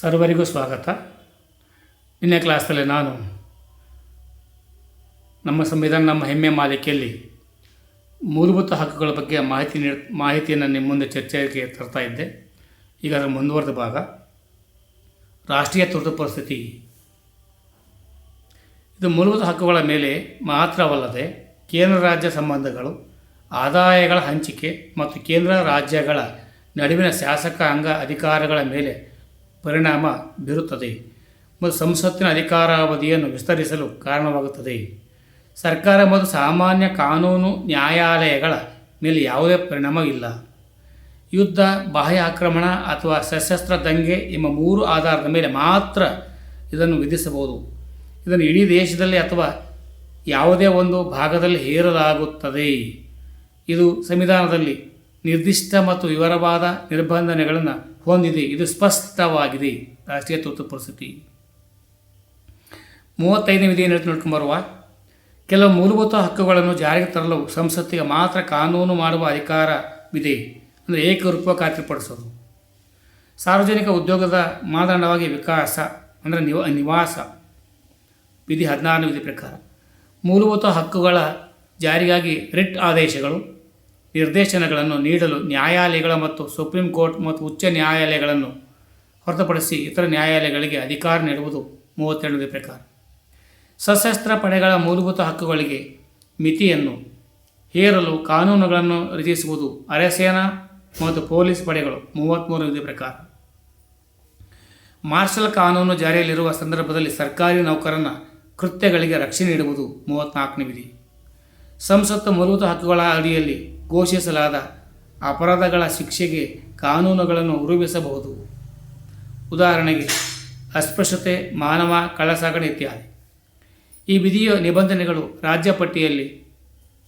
ಸರ್ವರಿಗೂ ಸ್ವಾಗತ. ನಿನ್ನೆ ಕ್ಲಾಸಲ್ಲಿ ನಾನು ನಮ್ಮ ಸಂವಿಧಾನ, ನಮ್ಮ ಹೆಮ್ಮೆ ಮಾಲಿಕೆಯಲ್ಲಿ ಮೂಲಭೂತ ಹಕ್ಕುಗಳ ಬಗ್ಗೆ ಮಾಹಿತಿ ನೀಡ್, ಮಾಹಿತಿಯನ್ನು ನಿಮ್ಮ ಮುಂದೆ ಚರ್ಚೆಗೆ ತರ್ತಾ ಇದ್ದೆ. ಈಗ ಅದರ ಮುಂದುವರೆದ ಭಾಗ. ರಾಷ್ಟ್ರೀಯ ತುರ್ತು ಪರಿಸ್ಥಿತಿ. ಇದು ಮೂಲಭೂತ ಹಕ್ಕುಗಳ ಮೇಲೆ ಮಾತ್ರವಲ್ಲದೆ ಕೇಂದ್ರ ರಾಜ್ಯ ಸಂಬಂಧಗಳು, ಆದಾಯಗಳ ಹಂಚಿಕೆ ಮತ್ತು ಕೇಂದ್ರ ರಾಜ್ಯಗಳ ನಡುವಿನ ಶಾಸಕಾಂಗ ಅಧಿಕಾರಗಳ ಮೇಲೆ ಪರಿಣಾಮ ಬೀರುತ್ತದೆ. ಮತ್ತು ಸಂಸತ್ತಿನ ಅಧಿಕಾರಾವಧಿಯನ್ನು ವಿಸ್ತರಿಸಲು ಕಾರಣವಾಗುತ್ತದೆ. ಸರ್ಕಾರ ಮತ್ತು ಸಾಮಾನ್ಯ ಕಾನೂನು ನ್ಯಾಯಾಲಯಗಳ ಮೇಲೆ ಯಾವುದೇ ಪರಿಣಾಮವಿಲ್ಲ ಯುದ್ಧ, ಬಾಹ್ಯ ಆಕ್ರಮಣ ಅಥವಾ ಸಶಸ್ತ್ರ ದಂಗೆ ಎಂಬ ಮೂರು ಆಧಾರದ ಮೇಲೆ ಮಾತ್ರ ಇದನ್ನು ವಿಧಿಸಬಹುದು. ಇದನ್ನು ಇಡೀ ದೇಶದಲ್ಲಿ ಅಥವಾ ಯಾವುದೇ ಒಂದು ಭಾಗದಲ್ಲಿ ಹೇರಲಾಗುತ್ತದೆ. ಇದು ಸಂವಿಧಾನದಲ್ಲಿ ನಿರ್ದಿಷ್ಟ ಮತ್ತು ವಿವರವಾದ ನಿರ್ಬಂಧನೆಗಳನ್ನು ಹೊಂದಿದೆ. ಇದು ಸ್ಪಷ್ಟವಾಗಿದೆ. ರಾಷ್ಟ್ರೀಯ ತುರ್ತು ಪರಿಸ್ಥಿತಿ. ಮೂವತ್ತೈದನೇ ವಿಧಿ ಹೇಳ್ತು ನೋಡ್ಕೊಂಬರುವ ಕೆಲವು ಮೂಲಭೂತ ಹಕ್ಕುಗಳನ್ನು ಜಾರಿಗೆ ತರಲು ಸಂಸತ್ತಿಗೆ ಮಾತ್ರ ಕಾನೂನು ಮಾಡುವ ಅಧಿಕಾರವಿದೆ. ಅಂದರೆ ಏಕರೂಪ ಖಾತ್ರಿಪಡಿಸೋದು. ಸಾರ್ವಜನಿಕ ಉದ್ಯೋಗದ ಮಾನದಂಡವಾಗಿ ವಿಕಾಸ, ಅಂದರೆ ನಿವ, ನಿವಾಸ. ವಿಧಿ ಹದಿನಾರನೇ ವಿಧಿ ಪ್ರಕಾರ. ಮೂಲಭೂತ ಹಕ್ಕುಗಳ ಜಾರಿಗಾಗಿ ರಿಟ್ ಆದೇಶಗಳು. ನಿರ್ದೇಶನಗಳನ್ನು ನೀಡಲು ನ್ಯಾಯಾಲಯಗಳ ಮತ್ತು ಸುಪ್ರೀಂ ಕೋರ್ಟ್ ಮತ್ತು ಉಚ್ಚ ನ್ಯಾಯಾಲಯಗಳನ್ನು ಹೊರತುಪಡಿಸಿ ಇತರ ನ್ಯಾಯಾಲಯಗಳಿಗೆ ಅಧಿಕಾರ ನೀಡುವುದು ಮೂವತ್ತೆರಡನೇ ಪ್ರಕಾರ ಸಶಸ್ತ್ರ ಪಡೆಗಳ ಮೂಲಭೂತ ಹಕ್ಕುಗಳಿಗೆ ಮಿತಿಯನ್ನು ಹೇರಲು ಕಾನೂನುಗಳನ್ನು ರಚಿಸುವುದು ಅರೆಸೇನಾ ಮತ್ತು ಪೊಲೀಸ್ ಪಡೆಗಳು ಮೂವತ್ತ್ಮೂರು ವಿಧಿ ಪ್ರಕಾರ ಮಾರ್ಷಲ್ ಕಾನೂನು ಜಾರಿಯಲ್ಲಿರುವ ಸಂದರ್ಭದಲ್ಲಿ ಸರ್ಕಾರಿ ನೌಕರನ ಕೃತ್ಯಗಳಿಗೆ ರಕ್ಷಣೆ ನೀಡುವುದು ಮೂವತ್ತ್ನಾಲ್ಕನೇ ವಿಧಿ. ಸಂಸತ್ತು ಮೂಲಭೂತ ಹಕ್ಕುಗಳ ಅಡಿಯಲ್ಲಿ ಘೋಷಿಸಲಾದ ಅಪರಾಧಗಳ ಶಿಕ್ಷೆಗೆ ಕಾನೂನುಗಳನ್ನು ರೂಪಿಸಬಹುದು. ಉದಾಹರಣೆಗೆ, ಅಸ್ಪೃಶ್ಯತೆ, ಮಾನವ, ಕಳ್ಳಸಾಗಣೆ ಇತ್ಯಾದಿ. ಈ ವಿಧಿಯ ನಿಬಂಧನೆಗಳು ರಾಜ್ಯ ಪಟ್ಟಿಯಲ್ಲಿ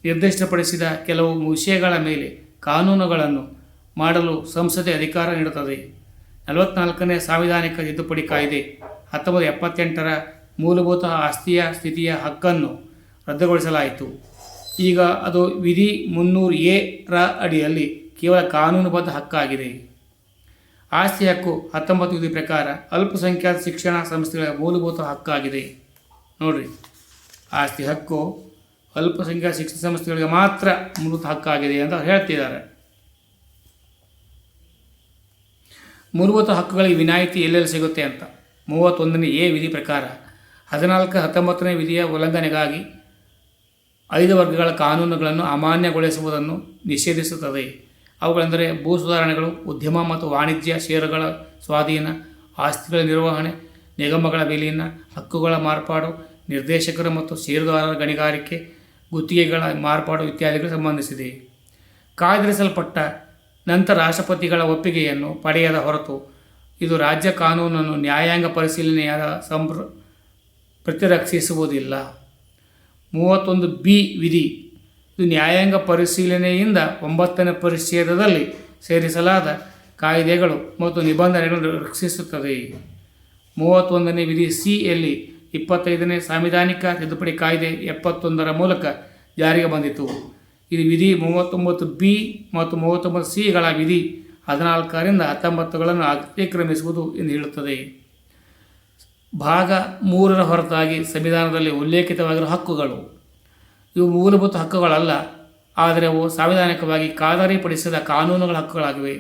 ನಿರ್ದಿಷ್ಟಪಡಿಸಿದ ಕೆಲವು ವಿಷಯಗಳ ಮೇಲೆ ಕಾನೂನುಗಳನ್ನು ಮಾಡಲು ಸಂಸದೆ ಅಧಿಕಾರ ನೀಡುತ್ತದೆ. ನಲವತ್ನಾಲ್ಕನೇ ಸಾಂವಿಧಾನಿಕ ತಿದ್ದುಪಡಿ ಕಾಯ್ದೆ ಹತ್ತೊಂಬತ್ತು ಎಪ್ಪತ್ತೆಂಟರ ಮೂಲಭೂತ ಆಸ್ತಿಯ ಸ್ಥಿತಿಯ ಹಕ್ಕನ್ನು ರದ್ದುಗೊಳಿಸಲಾಯಿತು. ಈಗ ಅದು ವಿಧಿ ಮುನ್ನೂರು ಎ ರ ಅಡಿಯಲ್ಲಿ ಕೇವಲ ಕಾನೂನುಬದ್ಧ ಹಕ್ಕಾಗಿದೆ. ಆಸ್ತಿ ಹಕ್ಕು ಹತ್ತೊಂಬತ್ತು ವಿಧಿ ಪ್ರಕಾರ ಅಲ್ಪಸಂಖ್ಯಾತ ಶಿಕ್ಷಣ ಸಂಸ್ಥೆಗಳ ಮೂಲಭೂತ ಹಕ್ಕಾಗಿದೆ. ನೋಡ್ರಿ. ಆಸ್ತಿ ಹಕ್ಕು ಅಲ್ಪಸಂಖ್ಯಾತ ಶಿಕ್ಷಣ ಸಂಸ್ಥೆಗಳಿಗೆ ಮಾತ್ರ ಮೂಲಭೂತ ಹಕ್ಕಾಗಿದೆ ಅಂತ ಹೇಳ್ತಿದ್ದಾರೆ. ಮೂಲಭೂತ ಹಕ್ಕುಗಳಿಗೆ ವಿನಾಯಿತಿ ಎಲ್ಲೆಲ್ಲಿ ಸಿಗುತ್ತೆ ಅಂತ. ಮೂವತ್ತೊಂದನೇ ಎ ವಿಧಿ ಪ್ರಕಾರ ಹದಿನಾಲ್ಕು ಹತ್ತೊಂಬತ್ತನೇ ವಿಧಿಯ ಉಲ್ಲಂಘನೆಗಾಗಿ ಐದು ವರ್ಗಗಳ ಕಾನೂನುಗಳನ್ನು ಅಮಾನ್ಯಗೊಳಿಸುವುದನ್ನು ನಿಷೇಧಿಸುತ್ತದೆ. ಅವುಗಳೆಂದರೆ ಭೂ ಸುಧಾರಣೆಗಳು, ಉದ್ಯಮ ಮತ್ತು ವಾಣಿಜ್ಯ, ಷೇರುಗಳ ಸ್ವಾಧೀನ, ಆಸ್ತಿಗಳ ನಿರ್ವಹಣೆ, ನಿಗಮಗಳ ವಿಲೀನ, ಹಕ್ಕುಗಳ ಮಾರ್ಪಾಡು, ನಿರ್ದೇಶಕರು ಮತ್ತು ಷೇರುದಾರರ ಗಣಿಗಾರಿಕೆ, ಗುತ್ತಿಗೆಗಳ ಮಾರ್ಪಾಡು ಇತ್ಯಾದಿಗಳು ಸಂಬಂಧಿಸಿದೆ. ಕಾಯ್ದಿರಿಸಲ್ಪಟ್ಟ ನಂತರ ರಾಷ್ಟ್ರಪತಿಗಳ ಒಪ್ಪಿಗೆಯನ್ನು ಪಡೆಯದ ಹೊರತು ಇದು ರಾಜ್ಯ ಕಾನೂನನ್ನು ನ್ಯಾಯಾಂಗ ಪರಿಶೀಲನೆಯಾದ ಸಂಪ್ರ, ಪ್ರತಿರಕ್ಷಿಸುವುದಿಲ್ಲ. ಮೂವತ್ತೊಂದು ಬಿ ವಿಧಿ. ಇದು ನ್ಯಾಯಾಂಗ ಪರಿಶೀಲನೆಯಿಂದ ಒಂಬತ್ತನೇ ಪರಿಚ್ಛೇದದಲ್ಲಿ ಸೇರಿಸಲಾದ ಕಾಯ್ದೆಗಳು ಮತ್ತು ನಿಬಂಧನೆಗಳನ್ನು ರಕ್ಷಿಸುತ್ತದೆ. ಮೂವತ್ತೊಂದನೇ ವಿಧಿ ಸಿ ಯಲ್ಲಿ ಇಪ್ಪತ್ತೈದನೇ ಸಾಂವಿಧಾನಿಕ ತಿದ್ದುಪಡಿ ಕಾಯ್ದೆ ಎಪ್ಪತ್ತೊಂದರ ಮೂಲಕ ಜಾರಿಗೆ ಬಂದಿತು. ಇದು ವಿಧಿ ಮೂವತ್ತೊಂಬತ್ತು ಬಿ ಮತ್ತು ಮೂವತ್ತೊಂಬತ್ತು ಸಿಗಳ ವಿಧಿ ಹದಿನಾಲ್ಕರಿಂದ ಹತ್ತೊಂಬತ್ತುಗಳನ್ನು ಅತಿಕ್ರಮಿಸುವುದು ಎಂದು ಹೇಳುತ್ತದೆ. ಭಾಗ ಮೂರರ ಹೊರತಾಗಿ ಸಂವಿಧಾನದಲ್ಲಿ ಉಲ್ಲೇಖಿತವಾಗಿರುವ ಹಕ್ಕುಗಳು. ಇವು ಮೂಲಭೂತ ಹಕ್ಕುಗಳಲ್ಲ, ಆದರೆ ಅವು ಸಾಂವಿಧಾನಿಕವಾಗಿ ಕಾದಾರಿಪಡಿಸಿದ ಕಾನೂನುಗಳ ಹಕ್ಕುಗಳಾಗಿವೆ.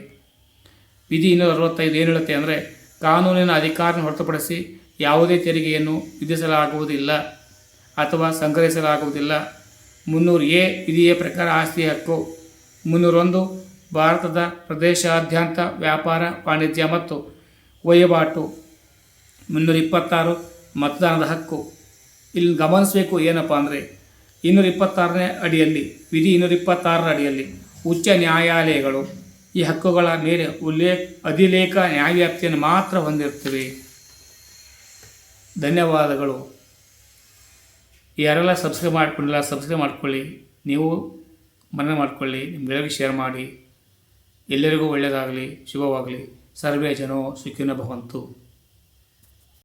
ವಿಧಿ ಇನ್ನೂರ ಅರವತ್ತೈದು ಏನು ಹೇಳುತ್ತೆ ಅಂದರೆ, ಕಾನೂನಿನ ಅಧಿಕಾರವನ್ನು ಹೊರತುಪಡಿಸಿ ಯಾವುದೇ ತೆರಿಗೆಯನ್ನು ವಿಧಿಸಲಾಗುವುದಿಲ್ಲ ಅಥವಾ ಸಂಗ್ರಹಿಸಲಾಗುವುದಿಲ್ಲ. ಮುನ್ನೂರು ಎ ವಿಧಿಯ ಪ್ರಕಾರ ಆಸ್ತಿ ಹಕ್ಕು. ಮುನ್ನೂರೊಂದು ಭಾರತದ ಪ್ರದೇಶಾದ್ಯಂತ ವ್ಯಾಪಾರ, ವಾಣಿಜ್ಯ ಮತ್ತು ವಹಿವಾಟು. ಮುನ್ನೂರ ಇಪ್ಪತ್ತಾರು ಮತದಾನದ ಹಕ್ಕು. ಇಲ್ಲಿ ಗಮನಿಸಬೇಕು ಏನಪ್ಪ ಅಂದರೆ ಇನ್ನೂರ ಇಪ್ಪತ್ತಾರನೇ ಅಡಿಯಲ್ಲಿ, ವಿಧಿ ಇನ್ನೂರ ಇಪ್ಪತ್ತಾರರ ಅಡಿಯಲ್ಲಿ ಉಚ್ಚ ನ್ಯಾಯಾಲಯಗಳು ಈ ಹಕ್ಕುಗಳ ಮೇಲೆ ಉಲ್ಲೇಖ ಅಧಿಲೇಖ ನ್ಯಾಯವ್ಯಾಪ್ತಿಯನ್ನು ಮಾತ್ರ ಹೊಂದಿರುತ್ತವೆ. ಧನ್ಯವಾದಗಳು. ಯಾರೆಲ್ಲ ಸಬ್ಸ್ಕ್ರೈಬ್ ಮಾಡಿಕೊಂಡಿಲ್ಲ ಸಬ್ಸ್ಕ್ರೈಬ್ ಮಾಡ್ಕೊಳ್ಳಿ. ನೀವು ಮನವಿ ಮಾಡಿಕೊಳ್ಳಿ ನಿಮ್ಗೆಲ್ಲರಿಗೂ ಶೇರ್ ಮಾಡಿ. ಎಲ್ಲರಿಗೂ ಒಳ್ಳೆಯದಾಗಲಿ, ಶುಭವಾಗಲಿ. ಸರ್ವೇ ಜನೋ ಸುಖಿನ ಭವಂತು.